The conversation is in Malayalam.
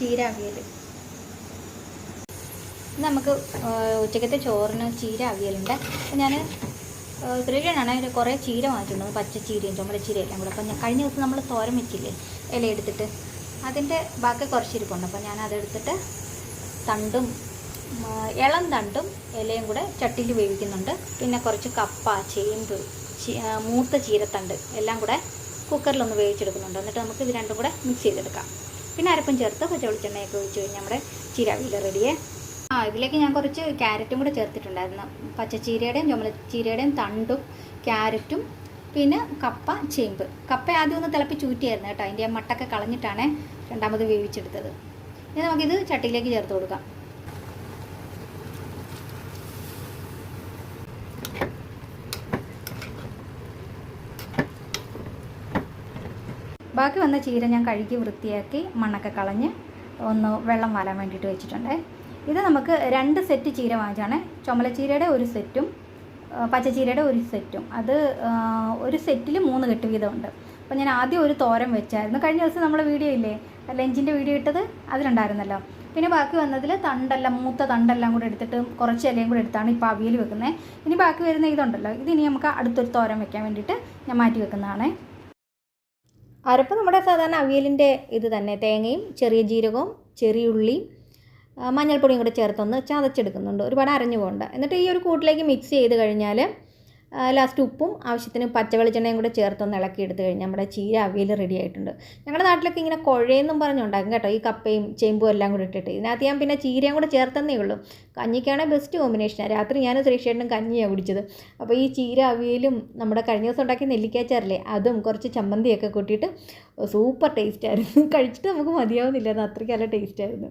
ചീര അവിയൽ നമുക്ക് ഉച്ചക്കത്തെ ചോറിന് ചീര അവിയലുണ്ട് അപ്പം ഞാൻ ത്രികണാണ് അതിൽ കുറേ ചീര വാങ്ങിച്ചിട്ടുണ്ട് പച്ച ചീരയും ചുമല ചീരയും എല്ലാം കൂടെ. അപ്പം കഴിഞ്ഞ ദിവസം നമ്മൾ തോരൻ വെച്ചില്ലേ ഇല എടുത്തിട്ട് അതിന്റെ ബാക്കി കുറച്ചിരിപ്പുണ്ട് അപ്പോൾ അപ്പം ഞാൻ അതെടുത്തിട്ട് തണ്ടും ഇളം തണ്ടും ഇലയും കൂടെ ചട്ടിയിൽ വേവിക്കുന്നുണ്ട്. പിന്നെ കുറച്ച് കപ്പ ചേമ്പ് മൂത്ത ചീരത്തണ്ട് എല്ലാം കൂടെ കുക്കറിലൊന്ന് വേവിച്ചെടുക്കുന്നുണ്ട്. എന്നിട്ട് നമുക്ക് ഇത് രണ്ടും കൂടെ മിക്സ് ചെയ്തെടുക്കാം. പിന്നെ അരപ്പം ചേർത്ത്? പച്ച വെളിച്ചെണ്ണയൊക്കെ ഒഴിച്ച് കഴിഞ്ഞാൽ നമ്മുടെ ചീരാവിയിൽ റെഡിയേ ആ ഇതിലേക്ക് ഞാൻ കുറച്ച് ക്യാരറ്റും കൂടെ ചേർത്തിട്ടുണ്ടായിരുന്നു. പച്ചച്ചീരയുടെയും ചുമലച്ചീരയുടെയും തണ്ടും ക്യാരറ്റും പിന്നെ കപ്പ ചേമ്പ്. കപ്പ ആദ്യം ഒന്ന് തിളപ്പിച്ച് ഊറ്റിയായിരുന്നു കേട്ടോ. അതിന്റെ മട്ടൊക്കെ കളഞ്ഞിട്ടാണ് രണ്ടാമത് വേവിച്ചെടുത്തത്. ഇനി നമുക്കിത് ചട്ടിയിലേക്ക് ചേർത്ത് കൊടുക്കാം. ബാക്കി വന്ന ചീര ഞാൻ കഴുകി വൃത്തിയാക്കി മണ്ണൊക്കെ കളഞ്ഞ് ഒന്ന് വെള്ളം വാലാൻ വേണ്ടിയിട്ട് വെച്ചിട്ടുണ്ട്. ഇത് നമുക്ക് രണ്ട് സെറ്റ് ചീര വാങ്ങിച്ചാണ് ചുമലച്ചീരയുടെ ഒരു സെറ്റും പച്ചച്ചീരയുടെ ഒരു സെറ്റും അത് ഒരു സെറ്റിൽ മൂന്ന് കെട്ട് വീതമുണ്ട്. അപ്പോൾ ഞാൻ ആദ്യം ഒരു തോരൻ വെച്ചായിരുന്നു. കഴിഞ്ഞ ദിവസം നമ്മൾ വീഡിയോ ഇല്ലേ? ലഞ്ചിന്റെ വീഡിയോ ഇട്ടത് അതിലുണ്ടായിരുന്നല്ലോ. പിന്നെ ബാക്കി വന്നതിൽ തണ്ടെല്ലാം മൂത്ത തണ്ടെല്ലാം കൂടെ എടുത്തിട്ട് കുറച്ച് ഇലയും കൂടെ എടുത്താണ് ഇപ്പോൾ അവിയൽ വെക്കുന്നത് ഇനി ബാക്കി വരുന്ന ഇതുണ്ടല്ലോ. ഇതിനി നമുക്ക് അടുത്തൊരു തോരൻ വെക്കാൻ വേണ്ടിയിട്ട് ഞാൻ മാറ്റി വെക്കുന്നതാണേ. അരപ്പ് നമ്മുടെ സാധാരണ അവിയലിന്റെ ഇത് തന്നെ. തേങ്ങയും ചെറിയ ജീരകവും ചെറിയ ഉള്ളിയും മഞ്ഞൾപ്പൊടിയും കൂടെ ചേർത്തൊന്ന് ചതച്ചെടുക്കുന്നുണ്ട്. ഒരുപാട് അരഞ്ഞു പോകണ്ട. എന്നിട്ട് ഈ ഒരു കൂട്ടിലേക്ക് മിക്സ് ചെയ്ത് കഴിഞ്ഞാൽ ലാസ്റ്റ് ഉപ്പും ആവശ്യത്തിന് പച്ച വെളിച്ചെണ്ണയും കൂടെ ചേർത്തൊന്ന് ഇളക്കി എടുത്തു കഴിഞ്ഞാൽ നമ്മുടെ ചീര അവിയൽ റെഡി ആയിട്ടുണ്ട്. ഞങ്ങളുടെ നാട്ടിലൊക്കെ ഇങ്ങനെ കുഴയെന്നും പറഞ്ഞുണ്ടാക്കും കേട്ടോ. ഈ കപ്പയും ചേമ്പും എല്ലാം കൂടി ഇട്ടിട്ട്. ഇതിനകത്ത് ഞാൻ പിന്നെ ചീരയും കൂടെ ചേർത്തെന്നേ ഉള്ളൂ. കഞ്ഞിക്കാണ് ബെസ്റ്റ് കോമ്പിനേഷനാണ് രാത്രി ഞാനും ശ്രീഷേട്ടനും കഞ്ഞിയാണ് കുടിച്ചത്. അപ്പോൾ ഈ ചീര അവിയലും നമ്മുടെ കഴിഞ്ഞ ദിവസം ഉണ്ടാക്കിയ നെല്ലിക്കാച്ചാറില്ലേ അതും കുറച്ച് ചമ്മന്തിയൊക്കെ കൂട്ടിയിട്ട് സൂപ്പർ ടേസ്റ്റായിരുന്നു കഴിച്ചിട്ട് നമുക്ക് മതിയാവുന്നില്ല അത് അത്രയ്ക്ക് നല്ല ടേസ്റ്റ് ആയിരുന്നു.